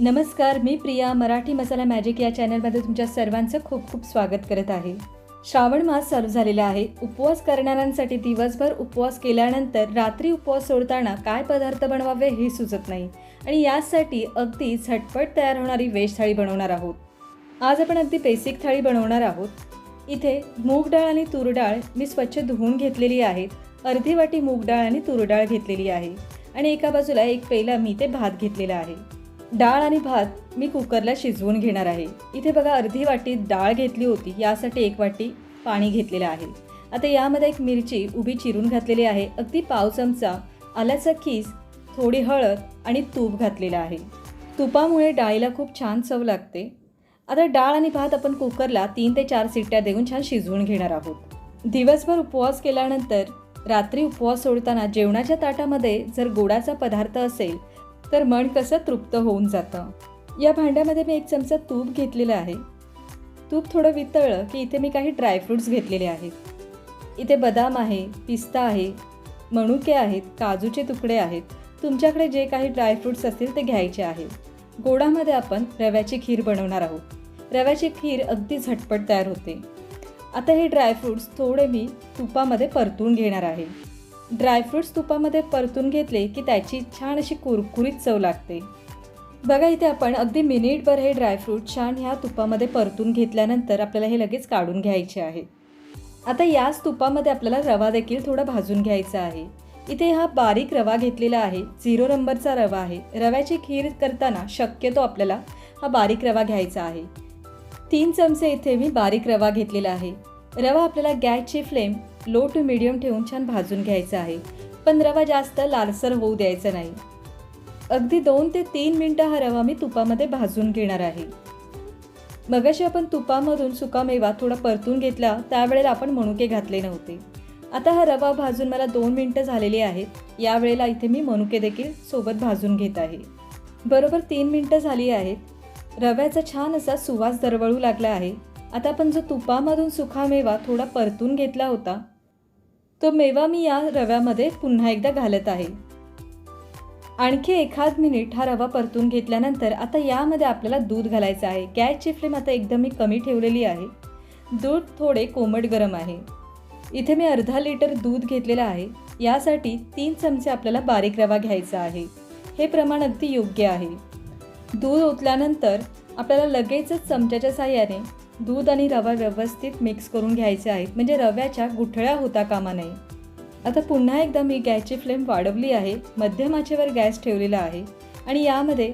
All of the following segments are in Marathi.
नमस्कार मी प्रिया मराठी मसाला मॅजिक या चॅनलमध्ये तुमच्या सर्वांचं खूप खूप स्वागत करत आहे. श्रावण मास चालू झालेला आहे. उपवास करणाऱ्यांसाठी दिवसभर उपवास केल्यानंतर रात्री उपवास सोडताना काय पदार्थ बनवावे हे सुचत नाही. आणि यासाठी अगदी झटपट तयार होणारी वेज थाळी बनवणार आहोत. आज आपण अगदी बेसिक थाळी बनवणार आहोत. इथे मूग डाळ आणि तूर डाळ मी स्वच्छ धुवून घेतलेली आहेत. अर्धी वाटी मूग डाळ आणि तूर डाळ घेतलेली आहे. आणि एका बाजूला एक पेला मी ते भात घेतलेला आहे. डाळ आणि भात मी कुकरला शिजवून घेणार आहे. इथे बघा अर्धी वाटी डाळ घेतली होती यासाठी एक वाटी पाणी घेतलेलं आहे. आता यामध्ये एक मिरची उभी चिरून घातलेली आहे. अगदी पाव चमचा आल्याचा खीस थोडी हळद आणि तूप घातलेलं आहे. तुपामुळे डाळीला खूप छान चव लागते. आता डाळ आणि भात आपण कुकरला तीन ते चार सिट्ट्या देऊन छान शिजवून घेणार आहोत. दिवसभर उपवास केल्यानंतर रात्री उपवास सोडताना जेवणाच्या ताटामध्ये जर गोडाचा पदार्थ असेल तर मन कसं तृप्त होऊन जातं? या भांड्यामध्ये मी एक चमचा तूप घेतलेलं आहे. तूप थोडं वितळलं की इथे मी काही ड्रायफ्रूट्स घेतलेले आहेत. इथे बदाम आहे पिस्ता आहे मणुके आहेत काजूचे तुकडे आहेत. तुमच्याकडे जे काही ड्रायफ्रूट्स असतील ते घ्यायचे आहेत. गोडामध्ये आपण रव्याची खीर बनवणार आहोत. रव्याची खीर अगदी झटपट तयार होते. आता हे ड्रायफ्रूट्स थोडे मी तुपामध्ये परतून घेणार आहे. ड्रायफ्रूट्स तुपामध्ये परतून घेतले की त्याची छान अशी कुरकुरीत चव लागते. बघा इथे आपण अगदी मिनिटभर हे ड्रायफ्रूट छान ह्या तुपामध्ये परतून घेतल्यानंतर आपल्याला हे लगेच काढून घ्यायचे आहे. आता याच तुपामध्ये आपल्याला रवा देखील थोडा भाजून घ्यायचा आहे. इथे हा बारीक रवा घेतलेला आहे. झिरो नंबरचा रवा आहे. रव्याची खीर करताना शक्यतो आपल्याला हा बारीक रवा घ्यायचा आहे. तीन चमचे इथे मी बारीक रवा घेतलेला आहे. रवा आपल्याला गॅसची फ्लेम लो टू मिडियम ठेवून छान भाजून घ्यायचा आहे. पण रवा जास्त लालसर होऊ द्यायचा नाही. अगदी दोन ते तीन मिनटं हा रवा मी तुपामध्ये भाजून घेणार आहे. मगाशी आपण तुपामधून सुकामेवा थोडा परतून घेतला त्यावेळेला आपण मनुके घातले नव्हते. आता हा रवा भाजून मला दोन मिनटं झालेली आहेत. यावेळेला इथे मी मनुके देखील सोबत भाजून घेत आहे. बरोबर तीन मिनटं झाली आहेत. रव्याचा छान असा सुवास दरवळू लागला आहे. आता आपण जो तुपामधून सुखामेवा थोडा परतून घेतला होता तो मेवा मी या रव्यामध्ये पुन्हा एकदा घालत आहे. आणखी एखाद मिनिट हा रवा परतून घेतल्यानंतर आता यामध्ये आपल्याला दूध घालायचं आहे. गॅसची फ्लेम आता एकदम मी कमी ठेवलेली आहे. दूध थोडे कोमट गरम आहे. इथे मी अर्धा लिटर दूध घेतलेलं आहे. यासाठी तीन चमचे आपल्याला बारीक रवा घ्यायचा आहे. हे प्रमाण अगदी योग्य आहे. दूध ओतल्यानंतर आपल्याला लगेचच चमच्याच्या साह्याने दूध आणि रवा व्यवस्थित मिक्स करून घ्यायचे आहेत. म्हणजे रव्याच्या गुठळ्या होता कामा नये. आता पुन्हा एकदा मी गॅसची फ्लेम वाढवली आहे. मध्यम आचेवर गॅस ठेवलेला आहे. आणि यामध्ये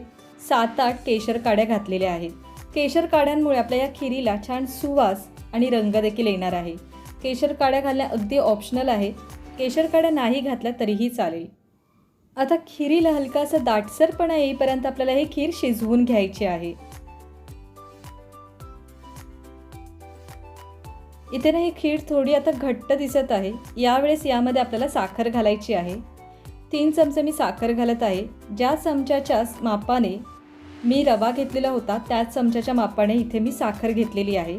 सात आठ केशर काड्या घातलेल्या आहेत. केशर काड्यांमुळे आपल्या या खिरीला छान सुवास आणि रंग देखील येणार आहे. केशर काड्या घालण्या अगदी ऑप्शनल आहे. केशर काड्या नाही घातल्या तरीही चालेल. आता खिरीला हलकासा दाटसरपणा येईपर्यंत आपल्याला ही खीर शिजवून घ्यायची आहे. इथे ना ही खीर थोडी आता घट्ट दिसत आहे. यावेळेस यामध्ये आपल्याला साखर घालायची आहे. तीन चमचे मी साखर घालत आहे. ज्या चमच्याच्या मापाने मी रवा घेतलेला होता त्याच चमच्याच्या मापाने इथे मी साखर घेतलेली आहे.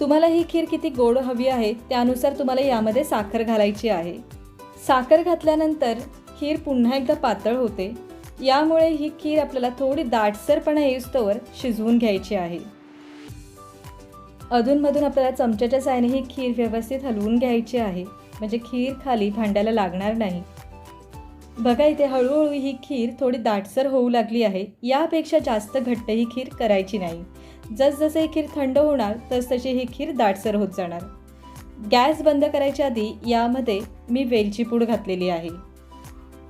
तुम्हाला ही खीर किती गोड हवी आहे त्यानुसार तुम्हाला यामध्ये साखर घालायची आहे. साखर घातल्यानंतर खीर पुन्हा एकदा पातळ होते. यामुळे ही खीर आपल्याला थोडी दाटसरपणा येऊस्तोवर शिजवून घ्यायची आहे. अधूनमधून आपल्याला चमच्याच्या सायने ही खीर व्यवस्थित हलवून घ्यायची आहे. म्हणजे खीर खाली भांड्याला लागणार नाही. बघा इथे हळूहळू ही खीर थोडी दाटसर होऊ लागली आहे. यापेक्षा जास्त घट्ट ही खीर करायची नाही. जसजसे ही खीर थंड होणार तसतशी ही खीर दाटसर होत जाणार. गॅस बंद करायच्या आधी यामध्ये मी वेलची पूड घातलेली आहे.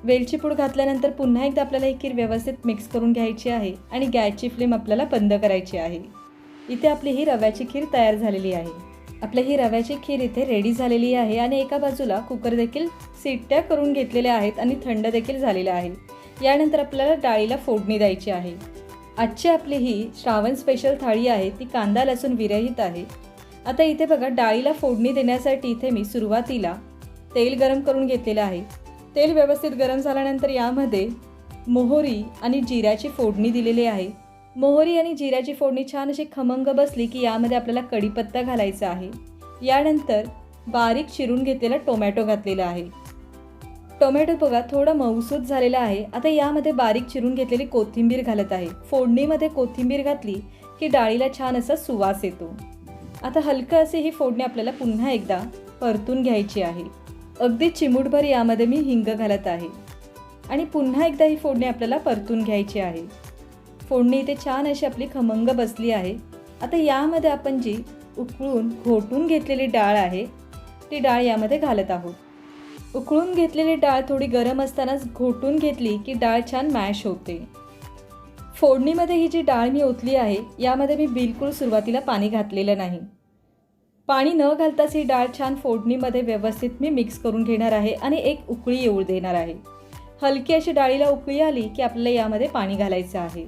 वेलची पूड घातल्यानंतर पुन्हा एकदा आपल्याला ही खीर व्यवस्थित मिक्स करून घ्यायची आहे आणि गॅसची फ्लेम आपल्याला बंद करायची आहे. इथे आपली ही रव्याची खीर तयार झालेली आहे. आपली ही रव्याची खीर इथे रेडी झालेली आहे आणि एका बाजूला कुकर देखील सिट्ट्या करून घेतलेल्या आहेत आणि थंड देखील झालेल्या आहे यानंतर आपल्याला डाळीला फोडणी द्यायची आहे. आजची आपली ही श्रावण स्पेशल थाळी आहे ती कांदा लसूण विरहित आहे. आता इथे बघा डाळीला फोडणी देण्यासाठी इथे मी सुरुवातीला तेल गरम करून घेतलेलं आहे. तेल व्यवस्थित गरम झाल्यानंतर यामध्ये मोहरी आणि जिऱ्याची फोडणी दिलेली आहे. मोहरी आणि जिऱ्याची फोडणी छान अशी खमंग बसली की यामध्ये आपल्याला कढीपत्ता घालायचा आहे. यानंतर बारीक चिरून घेतलेला टोमॅटो घातलेला आहे. टोमॅटो बघा थोडं मऊसूद झालेला आहे. आता यामध्ये बारीक चिरून घेतलेली कोथिंबीर घालत आहे. फोडणीमध्ये कोथिंबीर घातली की डाळीला छान असा सुवास येतो. आता हलकं असे ही फोडणी आपल्याला पुन्हा एकदा परतून घ्यायची आहे. अगदी चिमूटभर यामध्ये मी हिंग घालत आहे. आणि पुन्हा एकदा ही फोडणी आपल्याला परतून घ्यायची आहे. फोडणी इथे छान अशी आपली खमंग बसली आहे. आता यामध्ये आपण जी उकळून घोटून घेतलेली डाळ आहे ती डाळ यामध्ये घालत आहोत. उकळून घेतलेली डाळ थोडी गरम असतानाच घोटून घेतली की डाळ छान मॅश होते. फोडणीमध्ये ही जी डाळ मी ओतली आहे यामध्ये मी बिलकुल सुरुवातीला पाणी घातलेलं नाही. पाणी न घालताच ही डाळ छान फोडणीमध्ये व्यवस्थित मी मिक्स करून घेणार आहे आणि एक उकळी येऊ देणार आहे. हलकी अशी डाळीला उकळी आली की आपल्याला यामध्ये पाणी घालायचं आहे.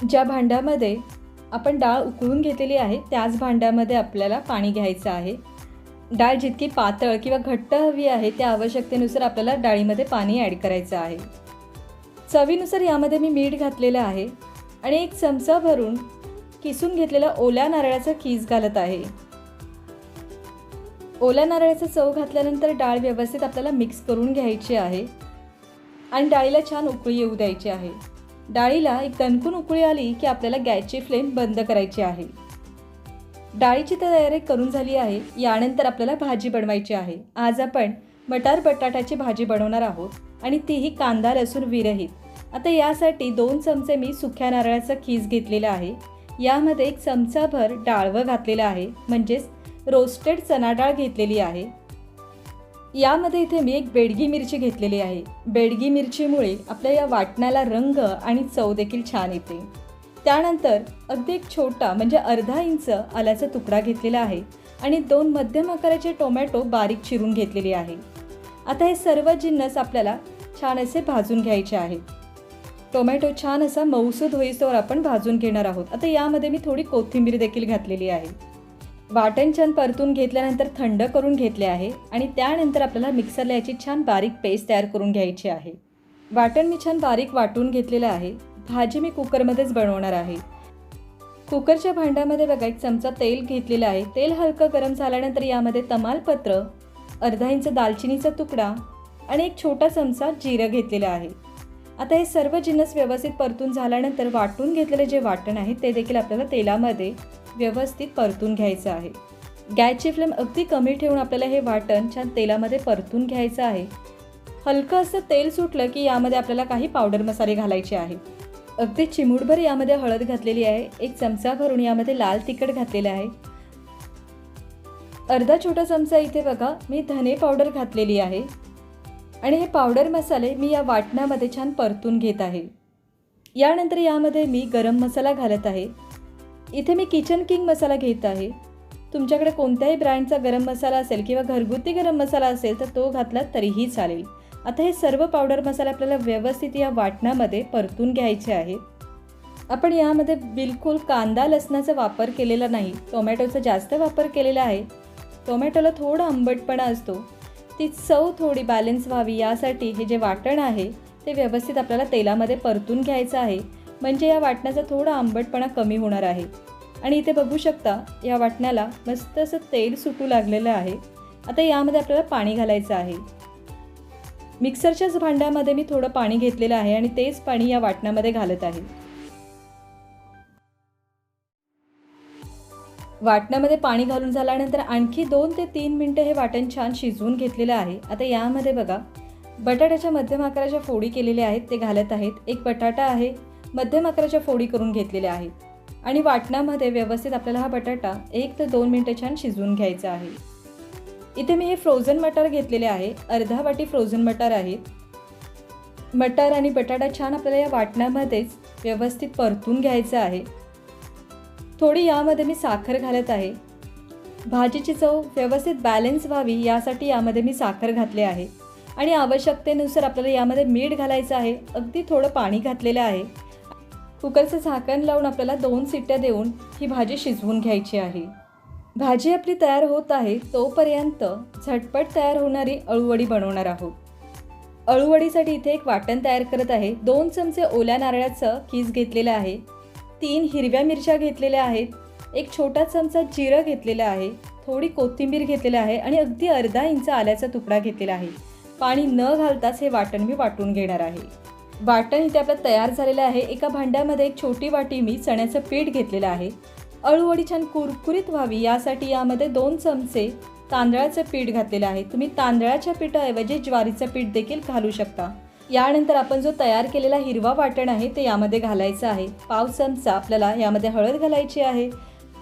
ज्या भांड्यामध्ये आपण डाळ उकळून घेतलेली आहे त्याच भांड्यामध्ये आपल्याला पाणी घ्यायचं आहे. डाळ जितकी पातळ किंवा घट्ट हवी आहे त्या आवश्यकतेनुसार आपल्याला डाळीमध्ये पाणी ॲड करायचं आहे. चवीनुसार यामध्ये मी मीठ घातलेलं आहे आणि एक चमचा भरून किसून घेतलेला ओल्या नारळाचा कीस घालत आहे. ओल्या नारळाचा चव घातल्यानंतर डाळ व्यवस्थित आपल्याला मिक्स करून घ्यायची आहे आणि डाळीला छान उकळी येऊ द्यायची आहे. डाळीला एक दणकून उकळी आली की आपल्याला गॅसची फ्लेम बंद करायची आहे. डाळीची तयारी करून झाली आहे यानंतर आपल्याला भाजी बनवायची आहे. आज आपण मटार बटाट्याची भाजी बनवणार आहोत आणि तीही कांदा लसूण विरहित. आता यासाठी दोन चमचे मी सुक्या नारळाचा खीस घेतलेला आहे. यामध्ये एक चमचाभर डाळवं घातलेलं आहे म्हणजेच रोस्टेड चना डाळ घेतलेली आहे. यामध्ये इथे मी एक बेडगी मिरची घेतलेली आहे. बेडगी मिरचीमुळे आपल्या या वाटण्याला रंग आणि चव देखील छान येते. त्यानंतर अगदी एक छोटा म्हणजे अर्धा इंच आल्याचा तुकडा घेतलेला आहे आणि दोन मध्यम आकाराचे टोमॅटो बारीक चिरून घेतलेले आहे. आता हे सर्व जिन्नस आपल्याला छान असे भाजून घ्यायचे आहे टोमॅटो छान असा मऊसूद होईस्तोवर आपण भाजून घेणार आहोत. आता यामध्ये मी थोडी कोथिंबीर देखील घातलेली आहे. वाटण छान परतून घेतल्यानंतर थंड करून घेतले आहे आणि त्यानंतर आपल्याला मिक्सरला याची छान बारीक पेस्ट तयार करून घ्यायची आहे. वाटण मी छान बारीक वाटून घेतलेलं आहे. भाजी मी कुकरमध्येच बनवणार आहे. कुकरच्या भांड्यामध्ये बघा एक चमचा तेल घेतलेलं आहे. तेल हलकं गरम झाल्यानंतर यामध्ये तमालपत्र अर्धा इंच दालचिनीचा तुकडा आणि एक छोटा चमचा जिरं घेतलेलं आहे. आता हे सर्व जिन्नस व्यवस्थित परतून झाल्यानंतर वाटून घेतलेले जे वाटण आहे ते देखील आपल्याला तेलामध्ये व्यवस्थित परतून घ्यायचं आहे. गॅसची फ्लेम अगदी कमी ठेवून आपल्याला हे वाटण छान तेलामध्ये परतून घ्यायचं आहे. हलकं असं तेल सुटलं की यामध्ये आपल्याला काही पावडर मसाले घालायचे आहे. अगदी चिमूटभर यामध्ये हळद घातलेली आहे. एक चमचा भरून यामध्ये लाल तिखट घातलेलं आहे. अर्धा छोटा चमचा इथे बघा मी धने पावडर घातलेली आहे. आणि हे पावडर मसाले मी या वाटणामध्ये छान परतून घेत आहे. यानंतर यामध्ये मी गरम मसाला घालत आहे. इथे मी किचन किंग मसाला घेत आहे. तुमच्याकडे कोणत्याही ब्रँडचा गरम मसाला असेल किंवा घरगुती गरम मसाला असेल तर तो घातला तरीही चालेल. आता हे सर्व पावडर मसाले आपल्याला व्यवस्थित या वाटणामध्ये परतून घ्यायचे आहेत आपण यामध्ये बिलकुल कांदा लसणाचा वापर केलेला नाही टोमॅटोचा जास्त वापर केलेला आहे. टोमॅटोला थोडा आंबटपणा असतो. ती चव थोडी बॅलन्स व्हावी यासाठी हे जे वाटण आहे ते व्यवस्थित आपल्याला तेलामध्ये परतून घ्यायचं आहे. म्हणजे या वाटण्याचा थोडा आंबटपणा कमी होणार आहे. आणि इथे बघू शकता या वाटण्याला मस्त असं तेल सुटू लागलेलं आहे. आता यामध्ये आपल्याला पाणी घालायचं आहे. मिक्सरच्याच भांड्यामध्ये मी थोडं पाणी घेतलेलं आहे आणि तेच पाणी या वाटणामध्ये घालत आहे. वाटणामध्ये पाणी घालून झाल्यानंतर आणखी दोन ते तीन मिनटं हे वाटण छान शिजवून घेतलेलं आहे. आता यामध्ये बघा बटाट्याच्या मध्यम आकाराच्या फोडी केलेल्या आहेत ते घालत आहेत. एक बटाटा आहे मध्यम आकाराच्या फोडी करून घेतलेल्या आहेत. आणि वाटणामध्ये व्यवस्थित आपल्याला हा बटाटा एक ते दोन मिनटं छान शिजवून घ्यायचा आहे. इथे मी हे फ्रोझन मटार घेतलेले आहे. अर्धा वाटी फ्रोझन मटार आहेत मटार आणि बटाटा छान आपल्याला या वाटणामध्येच व्यवस्थित परतून घ्यायचं आहे. थोडी यामध्ये मी साखर घालत आहे. भाजीची चव व्यवस्थित बॅलन्स व्हावी यासाठी यामध्ये मी साखर घातले आहे. आणि आवश्यकतेनुसार आपल्याला यामध्ये मीठ घालायचं आहे. अगदी थोडं पाणी घातलेलं आहे. कुकरचं झाकण लावून आपल्याला दोन सिट्ट्या देऊन ही भाजी शिजवून घ्यायची आहे. भाजी आपली तयार होत आहे तोपर्यंत झटपट तयार होणारी अळूवडी बनवणार आहोत. अळूवडीसाठी इथे एक वाटण तयार करत आहे. दोन चमचे ओल्या नारळाचं कीस घेतलेलं आहे. तीन हिरव्या मिरच्या घेतलेल्या आहेत. एक छोटा चमचा जिरं घेतलेलं आहे. थोडी कोथिंबीर घेतलेलं आहे आणि अगदी अर्धा इंच आल्याचा तुकडा घेतलेला आहे. पाणी न घालताच हे वाटण मी वाटून घेणार आहे. वाटण इथे आपलं तयार झालेलं आहे. एका भांड्यामध्ये एक छोटी वाटी मी चण्याचं पीठ घेतलेलं आहे. अळूवडी छान कुरकुरीत व्हावी यासाठी यामध्ये दोन चमचे तांदळाचं पीठ घातलेलं आहे. तुम्ही तांदळाच्या पिठाऐवजी ज्वारीचं पीठ देखील घालू शकता. यानंतर आपण जो तयार केलेला हिरवा वाटण आहे ते यामध्ये घालायचं आहे. पाव चमचा आपल्याला यामध्ये हळद घालायची आहे.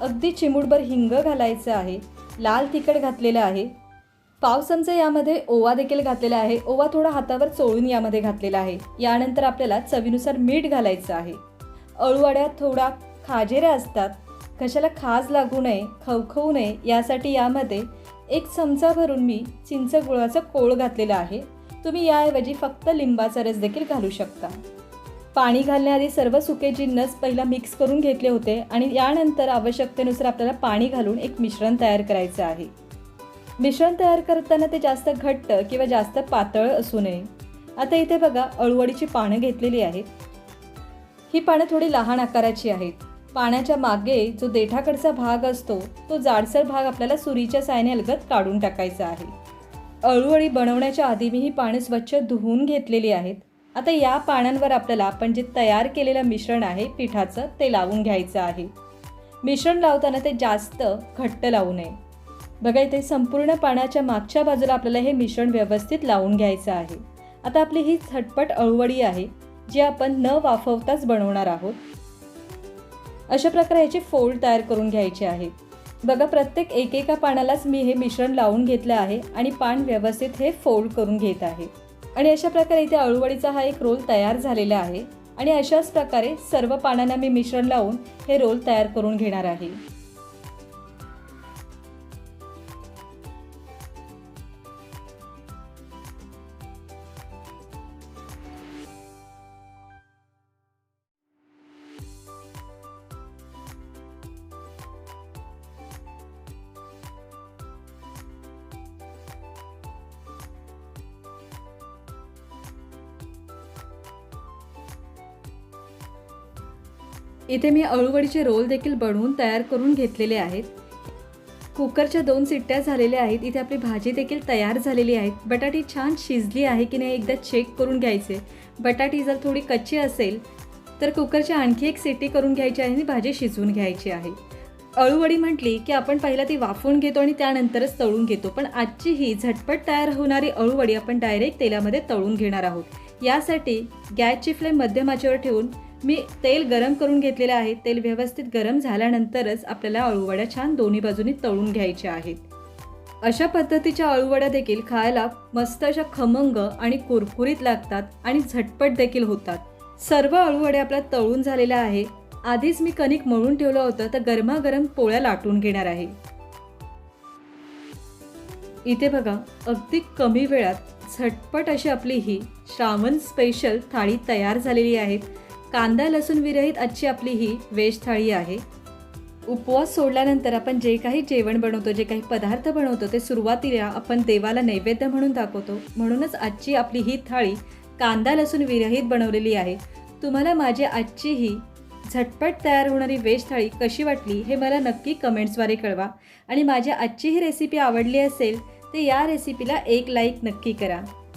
अगदी चिमूटभर हिंग घालायचं आहे. लाल तिखट घातलेलं आहे. पाव चमचा यामध्ये ओवा देखील घातलेला आहे. ओवा थोडा हातावर चोळून यामध्ये घातलेला आहे. यानंतर आपल्याला चवीनुसार मीठ घालायचं आहे. अळूवड्यात थोडा खाजेऱ्या असतात. कशाला खाज लागू नये खवखवू नये यासाठी यामध्ये एक चमचा भरून मी चिंच गुळाचा कोळ घातलेला आहे. तुम्ही याऐवजी फक्त लिंबाचा रस देखील घालू शकता. पाणी घालण्याआधी सर्व सुके जिन्नस पहिला मिक्स करून घेतले होते आणि यानंतर आवश्यकतेनुसार आपल्याला पाणी घालून एक मिश्रण तयार करायचं आहे. मिश्रण तयार करताना ते जास्त घट्ट किंवा जास्त पातळ असू नये. आता इथे बघा अळूवडीची पानं घेतलेली आहेत. ही पानं थोडी लहान आकाराची आहेत. पाण्याच्या मागे जो देठाकडचा भाग असतो तो जाडसर भाग आपल्याला सुरीच्या सायने अलगत काढून टाकायचा आहे. अळूवळी बनवण्याच्या आधी मी ही पाने स्वच्छ धुवून घेतलेली आहेत. आता या पानांवर आपल्याला आपण जे तयार केलेलं मिश्रण आहे पिठाचं ते लावून घ्यायचं आहे. मिश्रण लावताना ते जास्त घट्ट लावू नये. बघा इथे संपूर्ण पाण्याच्या मागच्या बाजूला आपल्याला हे मिश्रण व्यवस्थित लावून घ्यायचं आहे. आता आपली ही झटपट अळूवडी आहे जी आपण न वाफवताच बनवणार आहोत. अशा प्रकारे याचे फोल्ड तयार करून घ्यायचे आहेत बघा प्रत्येक एकेका पानालाच मी हे मिश्रण लावून घेतलं आहे आणि पान व्यवस्थित हे फोल्ड करून घेत आहे. आणि अशा प्रकारे इथे अळूवडीचा हा एक रोल तयार झालेला आहे आणि अशाच प्रकारे सर्व पानांना मी मिश्रण लावून हे रोल तयार करून घेणार आहे. इथे मी अळूवडीचे रोल देखील बनवून तयार करून घेतलेले आहेत. कुकरच्या दोन सिट्ट्या झालेल्या आहेत. इथे आपली भाजी देखील तयार झालेली आहे. बटाटी छान शिजली आहे की नाही एकदा चेक करून घ्यायचे. बटाटी जर थोडी कच्ची असेल तर कुकरची आणखी एक सिट्टी करून घ्यायची आहे आणि भाजी शिजवून घ्यायची आहे. अळूवडी म्हटली की आपण पहिला ती वाफवून घेतो आणि त्यानंतरच तळून घेतो. पण आजची ही झटपट तयार होणारी अळूवडी आपण डायरेक्ट तेलामध्ये तळून घेणार आहोत. यासाठी गॅसची फ्लेम मध्यमाच्यावर ठेवून मी तेल गरम करून घेतलेलं आहे. तेल व्यवस्थित गरम झाल्यानंतरच आपल्याला अळूवड्या छान दोन्ही बाजूनी तळून घ्यायच्या आहेत. अशा पद्धतीच्या अळूवड्या देखील खायला मस्त अशा खमंग आणि कुरकुरीत लागतात आणि झटपट देखील होतात. सर्व अळूवड्या आपल्या तळून झालेल्या आहे. आधीच मी कणिक मळून ठेवलं होतं तर गरमागरम पोळ्या लाटून घेणार आहे. इथे बघा अगदी कमी वेळात झटपट अशी आपली ही श्रावण स्पेशल थाळी तयार झालेली आहे. कांदा लसूण विरहित आजची आपली ही वेज थाळी आहे. उपवास सोडल्यानंतर आपण जे काही जेवण बनवतो जे काही पदार्थ बनवतो ते सुरुवातीला आपण देवाला नैवेद्य म्हणून दाखवतो. म्हणूनच आजची आपली ही थाळी कांदा लसूण विरहित बनवलेली आहे. तुम्हाला माझी आजची ही झटपट तयार होणारी वेज थाळी कशी वाटली हे मला नक्की कमेंट्सद्वारे कळवा. आणि माझ्या आजची ही रेसिपी आवडली असेल तर या रेसिपीला एक लाईक नक्की करा.